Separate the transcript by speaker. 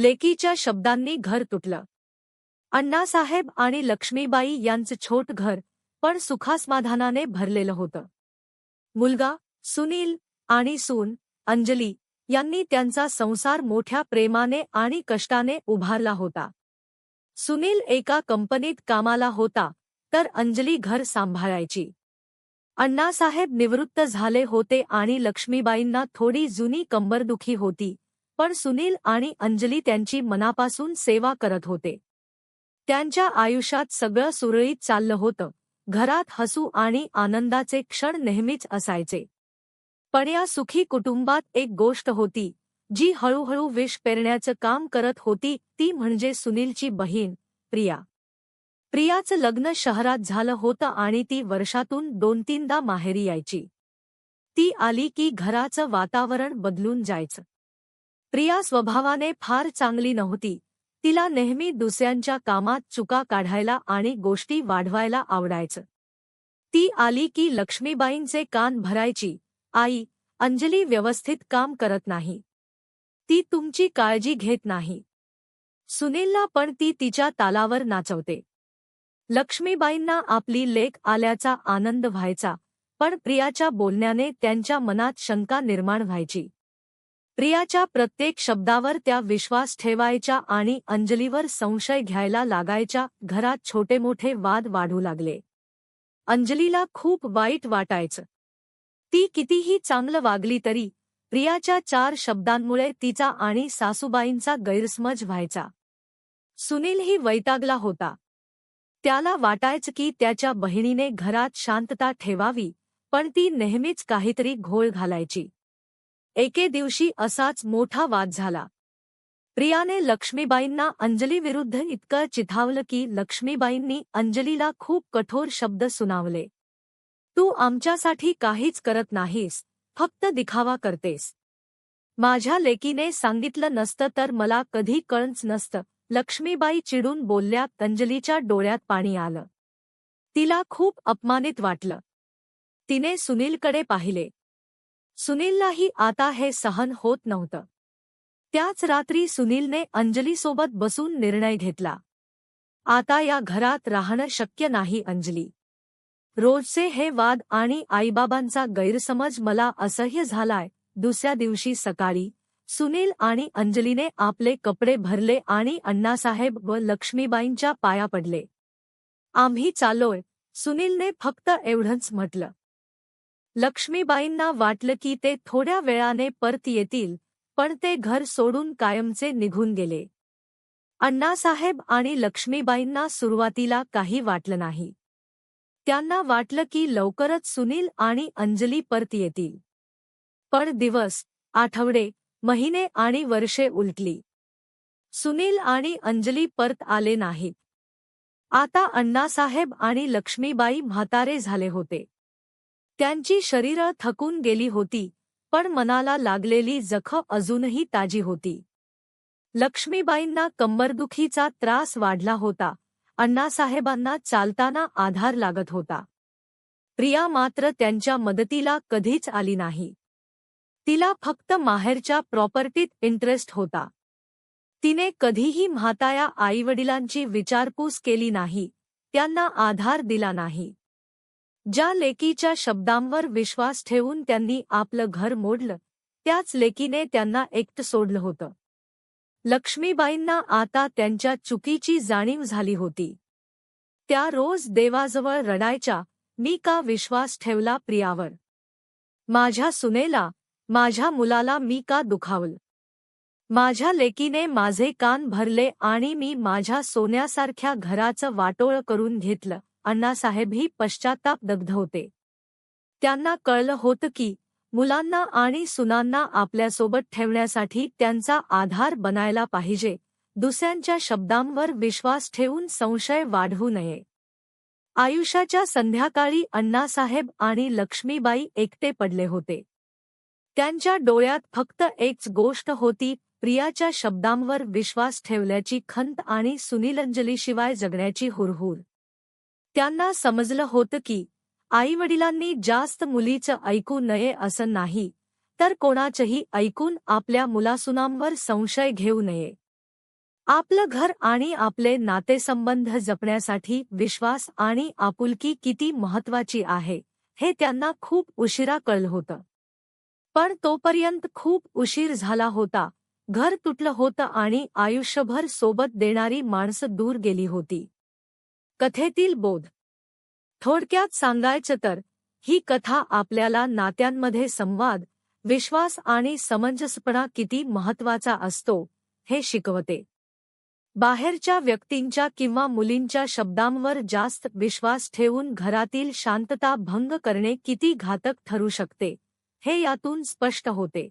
Speaker 1: लेकीच्या शब्दांनी घर तुटलं. अण्णासाहेब आणि लक्ष्मीबाई यांचं छोट घर पण सुखासमाधानाने भरलेलं होतं. मुलगा सुनील आणि सून अंजली यांनी त्यांचा संसार मोठ्या प्रेमाने आणि कष्टाने उभारला होता. सुनील एका कंपनीत कामाला होता तर अंजली घर सांभाळायची. अण्णासाहेब निवृत्त झाले होते आणि लक्ष्मीबाईंना थोडी जुनी कंबरदुखी होती पण सुनील आणि अंजली त्यांची मनापासून सेवा करत होते. त्यांच्या आयुष्यात सगळं सुरळीत चाललं होतं. घरात हसू आणि आनंदाचे क्षण नेहमीच असायचे. पण या सुखी कुटुंबात एक गोष्ट होती जी हळूहळू विष पेरण्याचं काम करत होती ती म्हणजे सुनीलची बहीण प्रिया. प्रियाचं लग्न शहरात झालं होतं आणि ती वर्षातून दोन तीनदा माहेरी यायची. ती आली की घराचं वातावरण बदलून जायचं. प्रिया स्वभावाने फार चांगली नव्हती. तिला नेहमी दुसऱ्यांच्या कामात चुका काढायला आणि गोष्टी वाढवायला आवडायचं. ती आली की लक्ष्मीबाईंचे कान भरायची आई अंजली व्यवस्थित काम करत नाही. ती तुमची काळजी घेत नाही. सुनीलला पण ती तिच्या तालावर नाचवते. लक्ष्मीबाईंना आपली लेख आल्याचा आनंद व्हायचा पण प्रियाच्या बोलण्याने त्यांच्या मनात शंका निर्माण व्हायची. प्रियाच्या प्रत्येक शब्दावर त्या विश्वास ठेवायच्या आणि अंजलीवर संशय घ्यायला लागायच्या घरात छोटे मोठे वाद वाढू लागले. अंजलीला खूप वाईट वाटायचं. ती कितीही चांगलं वागली तरी प्रियाच्या चार शब्दांमुळे तिचा आणि सासूबाईंचा गैरसमज व्हायचा. सुनीलही वैतागला होता. त्याला वाटायचं की त्याच्या बहिणीने घरात शांतता ठेवावी पण ती नेहमीच काहीतरी घोळ घालायची. एके दिवशी असाच मोठा वाद झाला. प्रियाने लक्ष्मीबाईंना अंजलीविरुद्ध इतकं चिथावलं की लक्ष्मीबाईंनी अंजलीला खूप कठोर शब्द सुनावले. तू आमच्यासाठी काहीच करत नाहीस फक्त दिखावा करतेस. माझ्या लेकीने सांगितलं नसतं तर मला कधी कळंच नसतं. लक्ष्मीबाई चिडून बोलल्या अंजलीच्या डोळ्यात पाणी आलं. तिला खूप अपमानित वाटलं. तिने सुनीलकडे पाहिले. सुनीललाही आता हे सहन होत नव्हतं. त्याच रात्री सुनीलने अंजलीसोबत बसून निर्णय घेतला. आता या घरात राहणं शक्य नाही अंजली. रोजचे हे वाद आणि आईबाबांचा गैरसमज मला असह्य झालाय. दुसऱ्या दिवशी सकाळी सुनील आणि अंजलीने आपले कपडे भरले आणि अण्णासाहेब व लक्ष्मीबाईंच्या पाया पडले. आम्ही चालोय सुनीलने फक्त एवढंच म्हटलं. लक्ष्मीबाईंना वाटलं की ते थोड्या वेळाने परत येतील पण ते घर सोडून कायमचे निघून गेले. अण्णासाहेब आणि लक्ष्मीबाईंना सुरुवातीला काही वाटलं नाही. त्यांना वाटलं की लवकरच सुनील आणि अंजली परत येतील. पण दिवस आठवडे महिने आणि वर्षे उलटली. सुनील आणि अंजली परत आले नाहीत. आता अण्णासाहेब आणि लक्ष्मीबाई म्हातारे झाले होते. त्यांची शरीरं थकून गेली होती पण मनाला लागलेली जखम अजूनही ताजी होती. लक्ष्मीबाईंना कंबरदुखीचा त्रास वाढला होता अण्णासाहेबांना चालताना आधार लागत होता. प्रिया मात्र त्यांच्या मदतीला कधीच आली नाही. तिला फक्त माहेरच्या प्रॉपर्टीत इंटरेस्ट होता. तिने कधीही म्हाताया आईवडिलांची विचारपूस केली नाही त्यांना आधार दिला नाही. ज्या लेकीच्या शब्दांवर विश्वास ठेवून त्यांनी आपलं घर मोडलं त्याच लेकीने त्यांना एकटं सोडलं होतं. लक्ष्मीबाईंना आता त्यांच्या चुकीची जाणीव झाली होती. त्या रोज देवाजवळ रडायच्या मी का विश्वास ठेवला प्रियावर? माझ्या सुनेला माझ्या मुलाला मी का दुखावल? माझ्या लेकीने माझे कान भरले आणि मी माझ्या सोन्यासारख्या घराचं वाटोळ करून घेतलं. अण्णासाहेबही पश्चाताप दग्ध होते. त्यांना कळलं होतं की मुलांना आणि सुनांना आपल्यासोबत ठेवण्यासाठी त्यांचा आधार बनायला पाहिजे दुसऱ्यांच्या शब्दांवर विश्वास ठेवून संशय वाढवू नये. आयुष्याच्या संध्याकाळी अण्णासाहेब आणि लक्ष्मीबाई एकटे पडले होते. त्यांच्या डोळ्यात फक्त एकच गोष्ट होती प्रियाच्या शब्दांवर विश्वास ठेवल्याची खंत आणि सुनीलंजलीशिवाय जगण्याची हुरहुर. त्यांना समजलं होतं की आईवडिलांनी जास्त मुलीचं ऐकू नये असं नाही तर कोणाचंही ऐकून आपल्या मुलासुनांवर संशय घेऊ नये. आपलं घर आणि आपले नातेसंबंध जपण्यासाठी विश्वास आणि आपुलकी किती महत्वाची आहे हे त्यांना खूप उशिरा कळलं होतं. पण तोपर्यंत खूप उशीर झाला होता घर तुटलं होतं आणि आयुष्यभर सोबत देणारी माणसं दूर गेली होती. कथेतील बोध. थोडक्यात सांगायचं तर ही कथा आपल्याला नात्यांमध्ये संवाद विश्वास आणि समंजसपणा किती महत्त्वाचा असतो हे शिकवते. बाहेरच्या व्यक्तींच्या किंवा मुलींच्या शब्दांवर जास्त विश्वास ठेवून घरातील शांतता भंग करणे किती घातक ठरू शकते हे यातून स्पष्ट होते.